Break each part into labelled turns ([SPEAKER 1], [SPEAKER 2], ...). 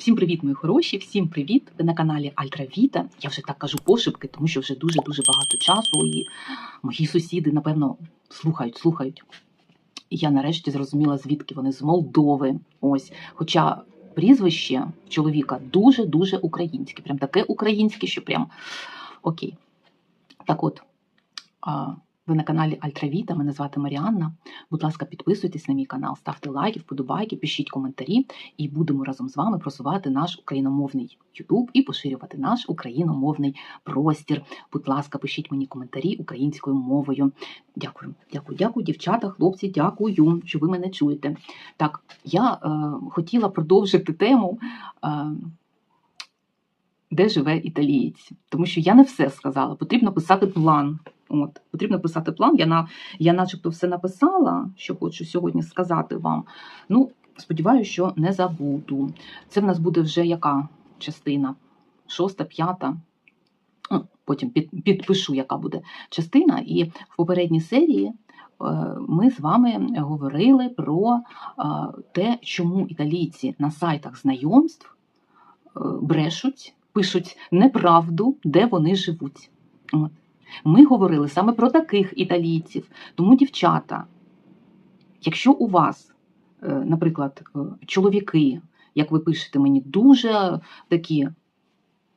[SPEAKER 1] Всім привіт, мої хороші! Всім привіт! Ви на каналі Альтравіта. Я вже так кажу пошепки, тому що вже дуже дуже багато часу, і мої сусіди, напевно, слухають, слухають. І я нарешті зрозуміла, звідки вони з Молдови. Ось, хоча прізвище чоловіка дуже дуже українське, прям таке українське, що прям окей. Так от. Ви на каналі Альтравіта, мене звати Маріанна. Будь ласка, підписуйтесь на мій канал, ставте лайки, вподобайки, пишіть коментарі, і будемо разом з вами просувати наш україномовний Ютуб і поширювати наш україномовний простір. Будь ласка, пишіть мені коментарі українською мовою. Дякую, дякую, дякую, дівчата, хлопці, дякую, що ви мене чуєте. Так, я е, хотіла продовжити тему. Е, де живе італієць, тому що я не все сказала. Потрібно писати план. От, Потрібно писати план. Я на я начебто все написала, що хочу сьогодні сказати вам. Ну, сподіваюся, що не забуду. Це в нас буде вже яка частина? Шоста, п'ята. Ну, Потім підпишу, яка буде частина. І в попередній серії е, ми з вами говорили про е, те, чому італійці на сайтах знайомств е, брешуть, пишуть неправду, де вони живуть. От. Ми говорили саме про таких італійців. Тому, дівчата, якщо у вас, е, наприклад, е, чоловіки, як ви пишете мені, дуже такі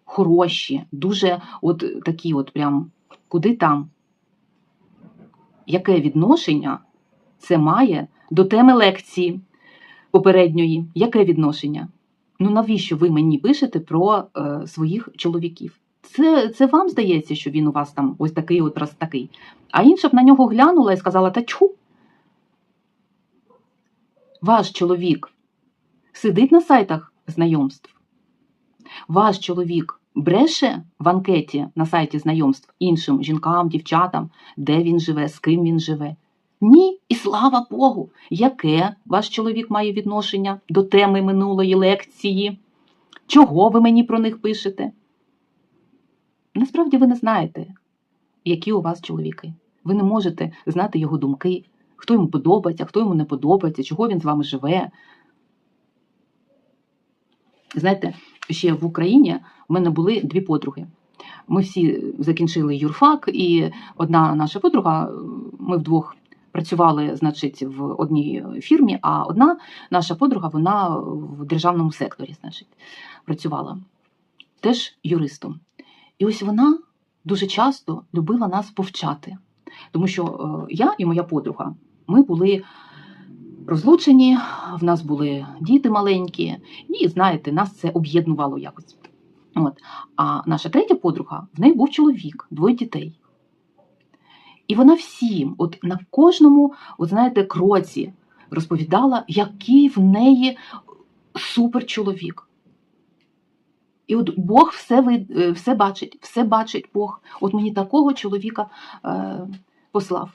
[SPEAKER 1] хороші, дуже от такі, от прям куди там, яке відношення це має до теми лекції попередньої? Яке відношення? Ну навіщо ви мені пишете про е, своїх чоловіків? Це це вам здається, що він у вас там ось такий от раз такий. А інша б на нього глянула і сказала: Та чу. Ваш чоловік сидить на сайтах знайомств. Ваш чоловік бреше в анкеті на сайті знайомств іншим жінкам, дівчатам, де він живе, з ким він живе. Ні, і слава Богу, яке ваш чоловік має відношення до теми минулої лекції? Чого ви мені про них пишете? Насправді ви не знаєте, які у вас чоловіки. Ви не можете знати його думки, хто йому подобається, хто йому не подобається, чого він з вами живе. Знаєте, ще в Україні в мене були дві подруги. Ми всі закінчили юрфак, і одна наша подруга, ми вдвох працювали, значить, в одній фірмі, а одна наша подруга, вона в державному секторі, значить, працювала теж юристом. І ось вона дуже часто любила нас повчати, тому що е, я і моя подруга ми були розлучені, в нас були діти маленькі, і знаєте, нас це об'єднувало якось. От. А наша третя подруга, в неї був чоловік, двоє дітей. І вона всім, от на кожному, от знаєте, кроці розповідала, який в неї суперчоловік. І от Бог все е, все бачить, все бачить Бог. От мені такого чоловіка е, послав.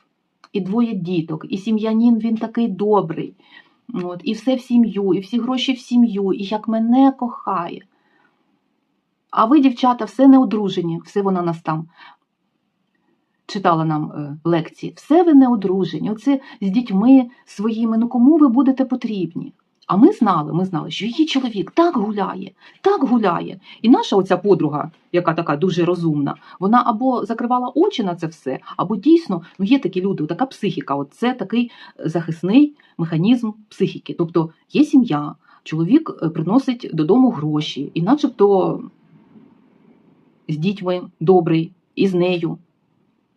[SPEAKER 1] І двоє діток, і сім'янин він такий добрий. От, І все в сім'ю, і всі гроші в сім'ю, і як мене кохає. А ви, дівчата, все не одружені, все вона нас там читала нам е, лекції. Все ви не одружені. Оце з дітьми своїми. Ну кому ви будете потрібні? А ми знали, ми знали, що її чоловік так гуляє, так гуляє. І наша оця подруга, яка така дуже розумна, вона або закривала очі на це все, або дійсно ну є такі люди, така психіка. От це такий захисний механізм психіки. Тобто є сім'я, чоловік е, приносить додому гроші, і начебто з дітьми добрий, і з нею.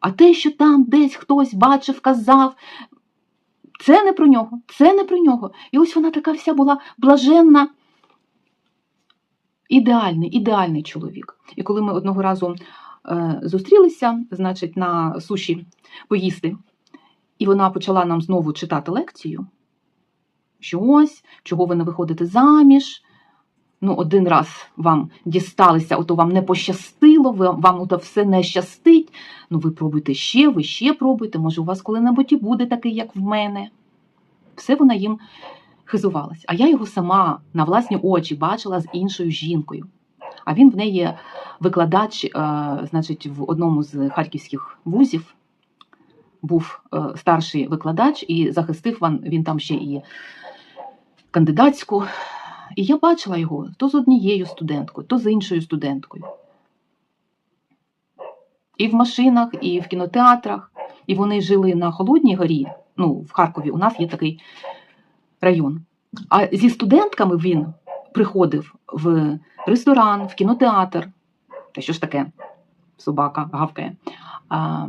[SPEAKER 1] А те, що там десь хтось бачив, казав, це не про нього, це не про нього. І ось вона така вся була блаженна, ідеальний, ідеальний чоловік. І коли ми одного разу е, зустрілися, значить, на суші поїсти, і вона почала нам знову читати лекцію, що ось, чого ви не виходите заміж. Ну, один раз вам дісталися, ото вам не пощастило, вам ото все не щастить. Ну, ви пробуйте ще, ви ще пробуйте, може, у вас коли-небудь і буде такий, як в мене. Все вона їм хизувалась. А я його сама на власні очі бачила з іншою жінкою. А він в неї викладач, е, значить, в одному з харківських вузів був е, старший викладач, і захистив він там ще і кандидатську І я бачила його то з однією студенткою, то з іншою студенткою. І в машинах, і в кінотеатрах. І вони жили на Холодній горі. Ну, в Харкові у нас є такий район. А зі студентками він приходив в ресторан, в кінотеатр. Та що ж таке? Собака гавкає. А,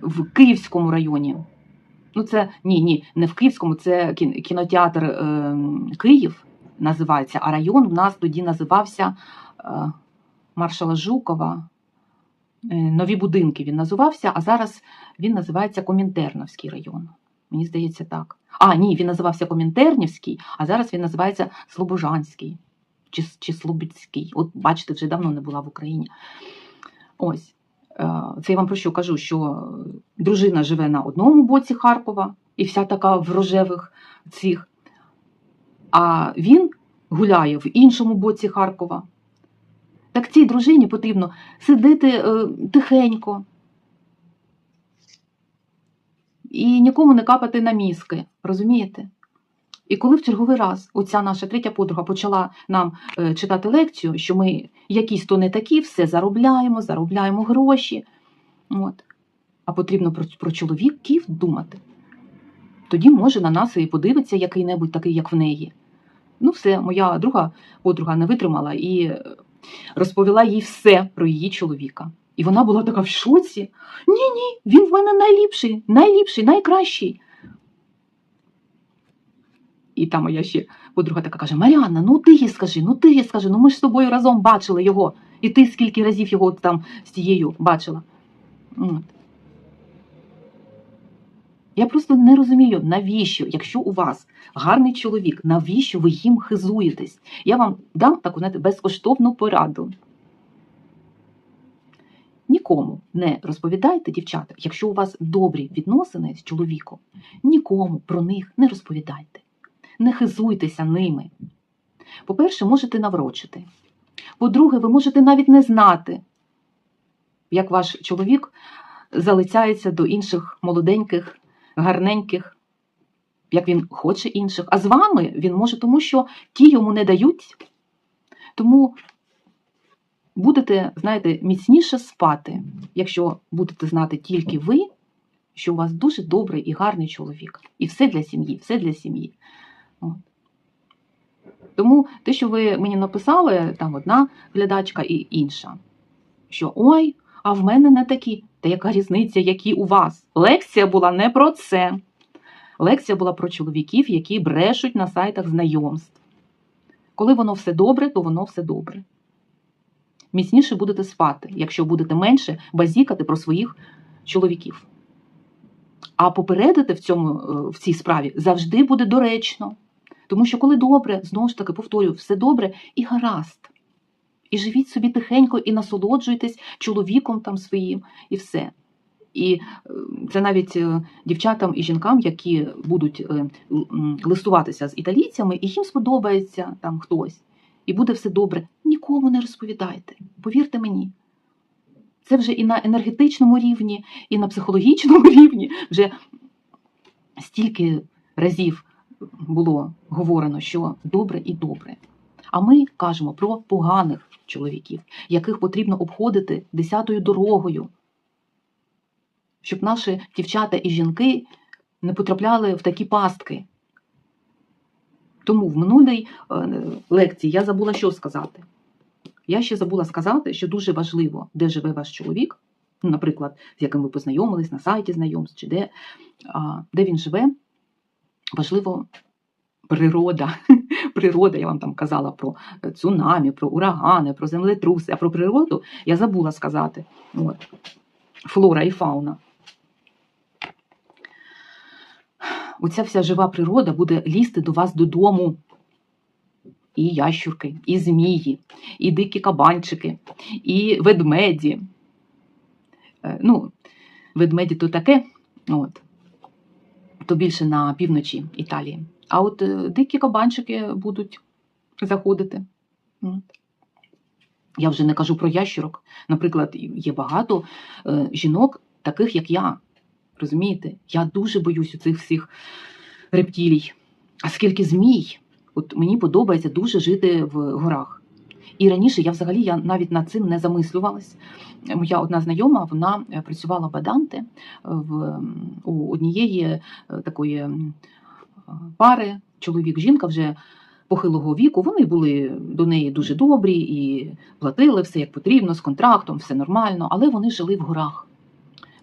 [SPEAKER 1] в Київському районі. Ну, це ні, ні, не в Київському, це кінотеатр е, Київ називається, а район у нас тоді називався е, Маршала Жукова. Е, Нові будинки він називався, а зараз він називається Комінтерновський район. Мені здається, так. А, ні, він називався Комінтернівський, а зараз він називається Слобожанський чи, чи Слобідський. От бачите, вже давно не була в Україні. Ось. Е, Це я вам про що кажу, що дружина живе на одному боці Харкова і вся така в рожевих цих, а він гуляє в іншому боці Харкова. Так цій дружині потрібно сидити е, тихенько і нікому не капати на мізки, розумієте? І коли в черговий раз оця наша третя подруга почала нам е, читати лекцію, що ми якісь то не такі, все заробляємо, заробляємо гроші. От. А потрібно про, про чоловіків думати. Тоді може на нас і подивиться який-небудь такий, як в неї. Ну, все, моя друга подруга не витримала і е, розповіла їй все про її чоловіка. І вона була така в шоці. Ні, ні, він в мене найліпший, найліпший, найкращий. І та моя ще подруга така каже: Маріанна, ну ти їй скажи, ну ти їй скажи, ну ми ж з тобою разом бачили його. І ти скільки разів його там з тією бачила. От. Я просто не розумію, навіщо, якщо у вас гарний чоловік, навіщо ви їм хизуєтесь? Я вам дам таку знаєте, безкоштовну пораду. Нікому не розповідайте, дівчата, якщо у вас добрі відносини з чоловіком, нікому про них не розповідайте. Не хизуйтеся ними. По-перше, можете наврочити. По-друге, ви можете навіть не знати, як ваш чоловік залицяється до інших молоденьких, гарненьких, як він хоче інших. А з вами він може, тому що ті йому не дають. Тому будете, знаєте, міцніше спати, якщо будете знати тільки ви, що у вас дуже добрий і гарний чоловік. І все для сім'ї, все для сім'ї. От. Тому те, що ви мені написали, там одна глядачка і інша, що ой, а в мене не такі. Та яка різниця, які у вас? Лекція була не про це. Лекція була про чоловіків, які брешуть на сайтах знайомств. Коли воно все добре, то воно все добре. Міцніше будете спати, якщо будете менше базікати про своїх чоловіків. А попередити в, цьому, е, в цій справі завжди буде доречно. Тому що коли добре, знову ж таки повторюю, все добре і гаразд. І живіть собі тихенько і насолоджуйтесь чоловіком там своїм, і все. І е, це навіть е, дівчатам і жінкам, які будуть е, листуватися з італійцями, і їм сподобається там хтось, і буде все добре. Нікому не розповідайте. Повірте мені. Це вже і на енергетичному рівні, і на психологічному рівні вже стільки разів було говорено, що добре і добре. А ми кажемо про поганих чоловіків, яких потрібно обходити десятою дорогою, щоб наші дівчата і жінки не потрапляли в такі пастки. Тому в минулій е, лекції я забула що сказати. Я ще забула сказати, що дуже важливо, де живе ваш чоловік, наприклад, з яким ви познайомились на сайті знайомств, чи де, де він живе. Важливо природа. Природа, я вам там казала про цунамі, про урагани, про землетруси, а про природу я забула сказати. От. Флора і фауна. Оця вся жива природа буде лізти до вас додому. І ящурки, і змії, і дикі кабанчики, і ведмеді. Е, Ну, ведмеді то таке, от, то більше на півночі Італії. А от е, дикі кабанчики будуть заходити. Я вже не кажу про ящурок. Наприклад, є багато е, жінок, таких як я. Розумієте? Я дуже боюсь цих всіх рептилій. А скільки змій? От мені подобається дуже жити в горах. І раніше я взагалі я навіть над цим не замислювалась. Моя одна знайома вона е, працювала баданте в у однієї е, такої е, пари, чоловік, жінка вже похилого віку. Вони були до неї дуже добрі і платили все як потрібно, з контрактом, все нормально, але вони жили в горах.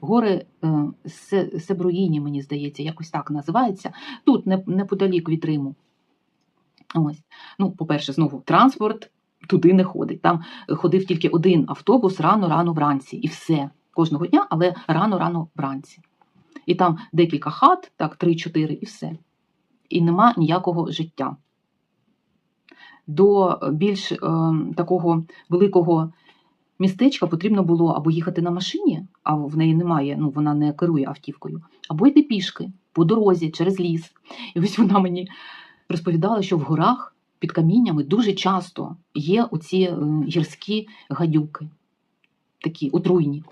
[SPEAKER 1] Гори е, Се- Себруїні, мені здається, якось так називається. Тут неподалік від Риму. Ось. Ну, по-перше, знову транспорт туди не ходить. Там ходив тільки один автобус рано-рано вранці, і все. Кожного дня, але рано-рано вранці. І там декілька хат, так, 3-4, і все. І нема ніякого життя. До більш е, такого великого містечка потрібно було або їхати на машині, а в неї немає, ну вона не керує автівкою, або йти пішки по дорозі через ліс. І ось вона мені розповідала, що в горах під каміннями дуже часто є оці е, гірські гадюки, такі отруйні,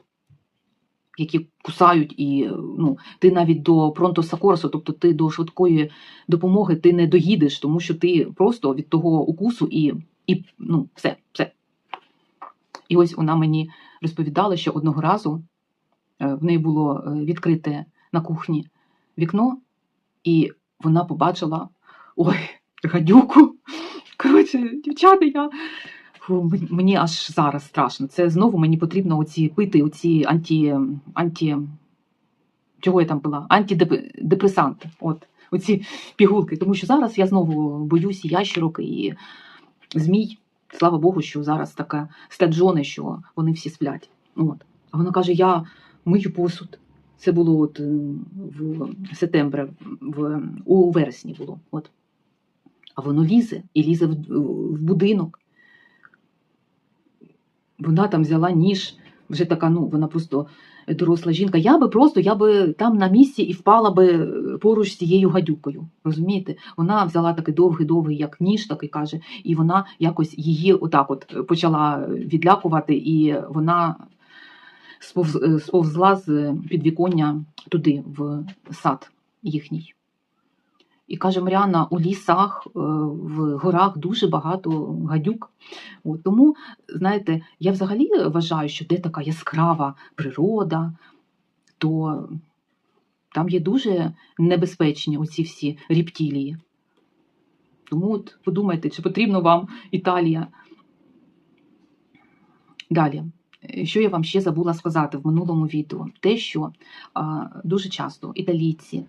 [SPEAKER 1] які кусають, і е, ну, ти навіть до пронто сакорсу, тобто ти до швидкої допомоги ти не доїдеш, тому що ти просто від того укусу і, і ну, все, все. І ось вона мені розповідала, що одного разу е, в неї було відкрите на кухні вікно, і вона побачила ой, гадюку. Коротше, дівчата, я Фу, мені аж зараз страшно. Це знову мені потрібно оці пити, оці анті. анті чого я там пила? Антидепресанти. От, оці пігулки. Тому що зараз я знову боюсь ящерок, і змій. Слава Богу, що зараз така стаджони, що вони всі сплять. От. А вона каже: я мию посуд. Це було от е, в сентембрі, в, у вересні було. От. А воно лізе і лізе в, в будинок. Вона там взяла ніж, вже така, ну, вона просто доросла жінка. Я би просто я би там на місці і впала би поруч з цією гадюкою. Розумієте? Вона взяла такий довгий-довгий, як ніж, такий каже, і вона якось її отак от почала відлякувати, і вона сповз- сповзла з підвіконня туди, в сад їхній. І каже Маріана, у лісах, е, в горах дуже багато гадюк. От, тому, знаєте, я взагалі вважаю, що де така яскрава природа, то там є дуже небезпечні оці всі рептилії. Тому от подумайте, чи потрібно вам Італія. Далі. Що я вам ще забула сказати в минулому відео? Те, що а, дуже часто італійці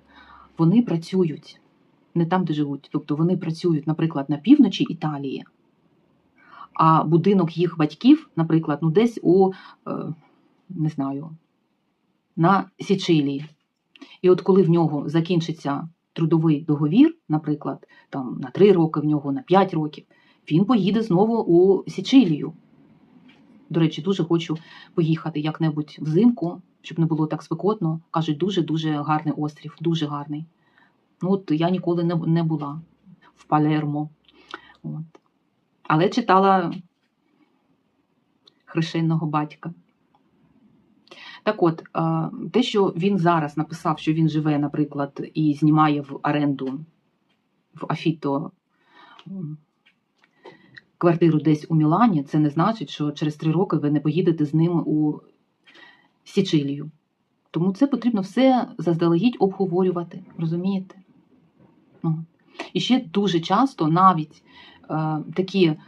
[SPEAKER 1] вони працюють не там, де живуть. Тобто вони працюють, наприклад, на півночі Італії, а будинок їх батьків, наприклад, ну десь у е, не знаю, на Січилії. І от коли в нього закінчиться трудовий договір, наприклад, там на 3 роки в нього, на 5 років, він поїде знову у Січилію. До речі, дуже хочу поїхати як-небудь взимку, щоб не було так спекотно. Кажуть, дуже-дуже гарний острів, дуже гарний. Ну, от я ніколи не, не була в Палермо. От. Але читала хрещеного батька. Так от, е, те, що він зараз написав, що він живе, наприклад, і знімає в оренду в Афіто квартиру десь у Мілані, це не значить, що через три роки ви не поїдете з ним у Січилію. Тому це потрібно все заздалегідь обговорювати, розумієте? Ну. І ще дуже часто навіть е, такі е,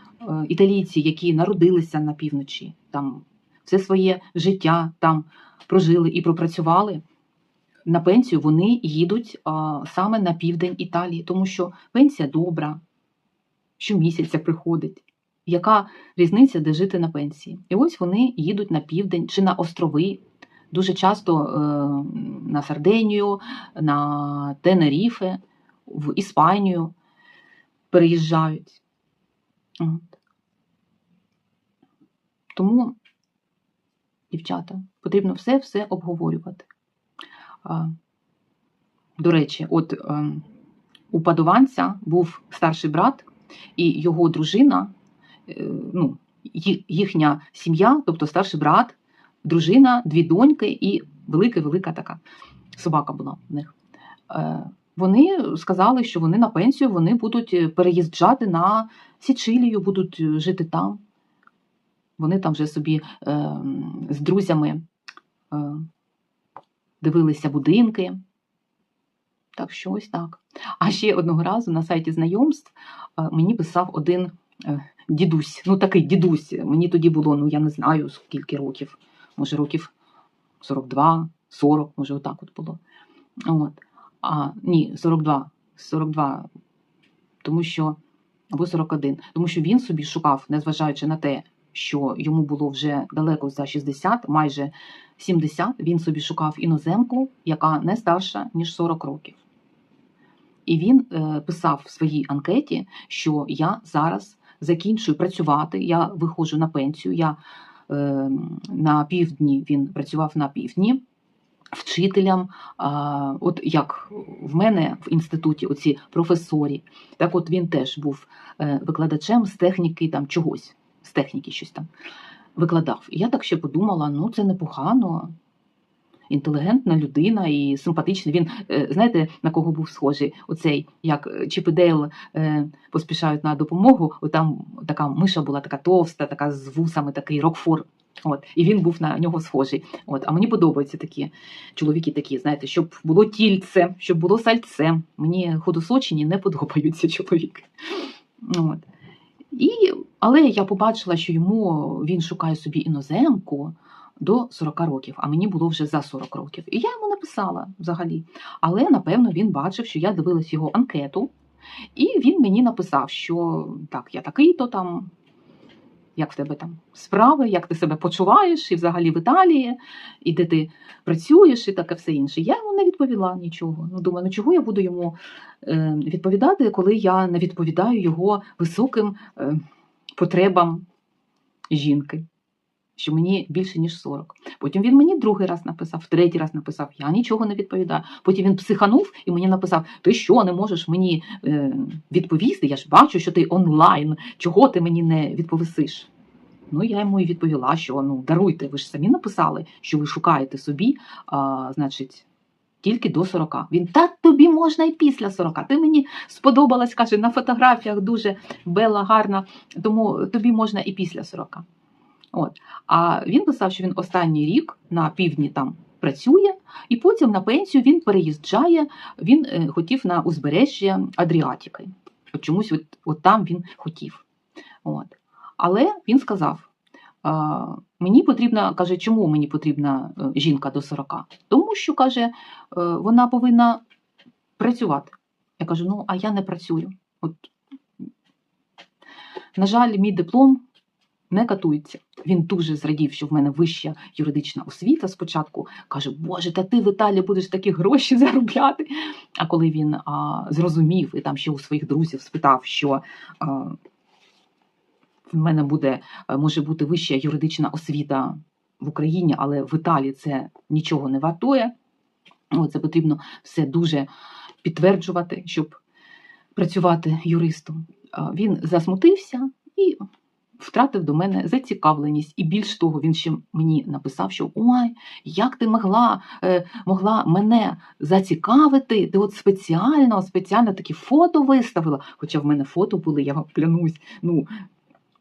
[SPEAKER 1] італійці, які народилися на півночі, там все своє життя там прожили і пропрацювали на пенсію, вони їдуть е, саме на південь Італії, тому що пенсія добра, щомісяця приходить. Яка різниця, де жити на пенсії? І ось вони їдуть на південь чи на острови, дуже часто е, на Сардинію, на Тенеріфе, в Іспанію переїжджають. От. Тому, дівчата, потрібно все-все обговорювати. До речі, от е, у падованця був старший брат, і його дружина, е, ну, їхня сім'я, тобто старший брат, дружина, дві доньки і велика-велика така собака була в них. Вони сказали, що вони на пенсію вони будуть е, переїжджати на Січилію, будуть е, жити там. Вони там вже собі е, з друзями е, дивилися будинки. Так що ось так. А ще одного разу на сайті знайомств е, мені писав один дідусь, ну такий дідусь. Мені тоді було, ну я не знаю скільки років, може років 42, 40, може отак от було. От. А, ні, 42. 42. Тому що, або 41. Тому що він собі шукав, незважаючи на те, що йому було вже далеко за 60, майже 70, він собі шукав іноземку, яка не старша, ніж 40 років. І він е, писав в своїй анкеті, що я зараз закінчую працювати, я виходжу на пенсію. Я е, на півдні він працював на півдні вчителям. От як в мене в інституті оці професорі, так от він теж був е, викладачем з техніки там чогось, з техніки щось там викладав. І я так ще подумала: ну це непогано. Інтелігентна людина і симпатичний. Він, е, знаєте, на кого був схожий? Оцей, як е, Чіп і Дейл поспішають на допомогу. Там така миша була така товста, така з вусами, такий рокфор. От, і він був на нього схожий. От, а мені подобаються такі чоловіки, такі, знаєте, щоб було тільце, щоб було сальце. Мені худосочені не подобаються чоловіки. От. І, але я побачила, що йому він шукає собі іноземку до 40 років, а мені було вже за 40 років. І я йому написала взагалі. Але напевно він бачив, що я дивилась його анкету, і він мені написав, що так, я такий-то там. Як в тебе там справи, як ти себе почуваєш, і взагалі в Італії, і де ти працюєш, і таке все інше. Я йому не відповіла нічого. Ну, думаю, ну чого я буду йому е, відповідати, коли я не відповідаю його високим е, потребам жінки, що мені більше, ніж 40. Потім він мені другий раз написав, третій раз написав, я нічого не відповідаю. Потім він психанув і мені написав: Ти що, не можеш мені е, відповісти? Я ж бачу, що ти онлайн. Чого ти мені не відповісиш? Ну, я йому і відповіла, що ну даруйте, ви ж самі написали, що ви шукаєте собі, а, значить, тільки до 40. Він та тобі можна і після 40. Ти мені сподобалась, каже, на фотографіях дуже бела, гарна, тому тобі можна і після 40. От. А він писав, що він останній рік на півдні там працює, і потім на пенсію він переїжджає. Він е, хотів на узбережжя Адріатики. От чомусь от, от там він хотів. От. Але він сказав: мені потрібна, каже, чому мені потрібна е, жінка до 40? Тому що, каже, е, вона повинна працювати. Я кажу: ну, а я не працюю. От, на жаль, мій диплом не катується. Він дуже зрадів, що в мене вища юридична освіта спочатку. Каже, Боже, та ти в Італії будеш такі гроші заробляти. А коли він а, зрозумів і там ще у своїх друзів спитав, що а, в мене буде, е, може бути вища юридична освіта в Україні, але в Італії це нічого не вартує. Це потрібно все дуже підтверджувати, щоб працювати юристом. Він засмутився і втратив до мене зацікавленість. І більш того, він ще мені написав, що ой, як ти могла е, могла мене зацікавити, ти от спеціально, спеціально такі фото виставила. Хоча в мене фото були, я вам клянусь, ну,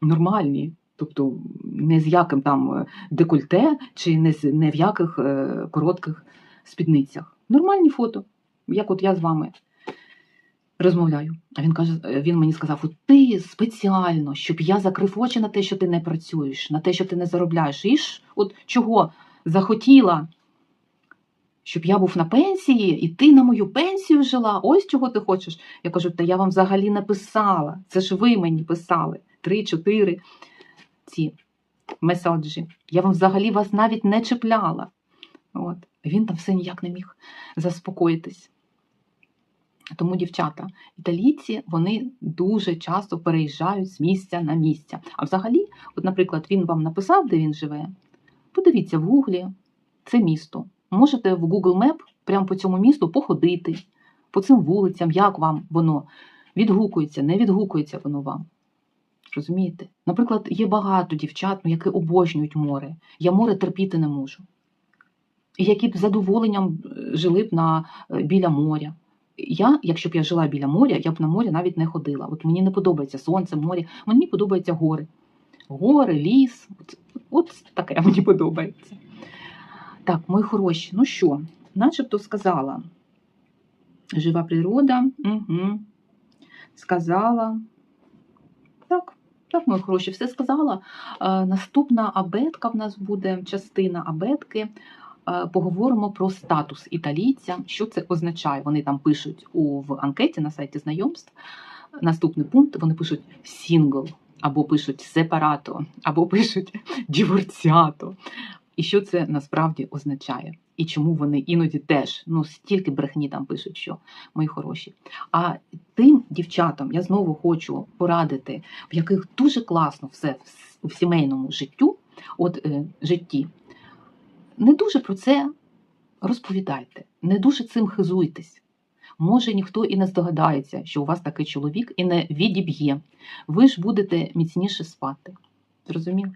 [SPEAKER 1] нормальні. Тобто не з яким там е, декольте чи не, з, не в яких е, коротких спідницях. Нормальні фото, як от я з вами розмовляю. А він каже: е, він мені сказав: от ти спеціально, щоб я закрив очі на те, що ти не працюєш, на те, що ти не заробляєш. І ж от чого захотіла, щоб я був на пенсії, і ти на мою пенсію жила. Ось чого ти хочеш. Я кажу, та я вам взагалі не писала. Це ж ви мені писали. Три-чотири ці месаджі. Я вам взагалі вас навіть не чіпляла. От. Він там все ніяк не міг заспокоїтись. Тому, дівчата, італійці вони дуже часто переїжджають з місця на місця. А взагалі, от, наприклад, він вам написав, де він живе. Подивіться в Гуглі це місто. Можете в Google Map прямо по цьому місту походити, по цим вулицям, як вам воно відгукується, не відгукується воно вам. Розумієте? Наприклад, є багато дівчат, ну, які обожнюють море. Я море терпіти не можу. І які б задоволенням е, жили б на, е, біля моря. Я, якщо б я жила біля моря, я б на море навіть не ходила. От мені не подобається сонце, море, мені подобаються гори. Гори, ліс. От, от таке мені подобається. Так, мої хороші, ну що, начебто сказала. Жива природа. Угу. Сказала. Так, так, мої хороші, все сказала. Е, наступна абетка в нас буде частина абетки. Е, поговоримо про статус італійця. Що це означає? Вони там пишуть у, в анкеті на сайті знайомств. Наступний пункт вони пишуть сінгл, або пишуть сепарато, або пишуть діворціато. І що це насправді означає? І чому вони іноді теж ну стільки брехні там пишуть, що мої хороші. А тим дівчатам я знову хочу порадити, в яких дуже класно все в, сімейному життю, от е, житті. Не дуже про це розповідайте, не дуже цим хизуйтесь. Може, ніхто і не здогадається, що у вас такий чоловік і не відіб'є. Ви ж будете міцніше спати. Зрозуміло?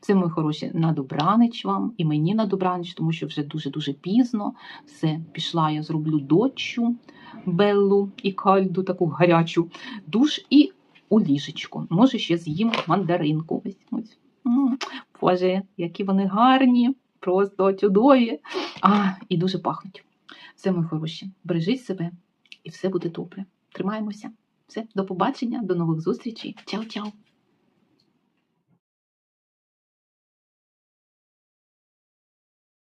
[SPEAKER 1] Все, мої хороші, на добраніч вам і мені на добраніч, тому що вже дуже-дуже пізно. Все, пішла, я зроблю дочу, беллу і кальду, таку гарячу, душ і у ліжечко. Може, ще з'їм мандаринку. Ось, ось. Боже, які вони гарні, просто чудові. А, і дуже пахнуть. Все, мої хороші, бережіть себе, і все буде добре. Тримаємося. Все, до побачення, до нових зустрічей. Чао-чао!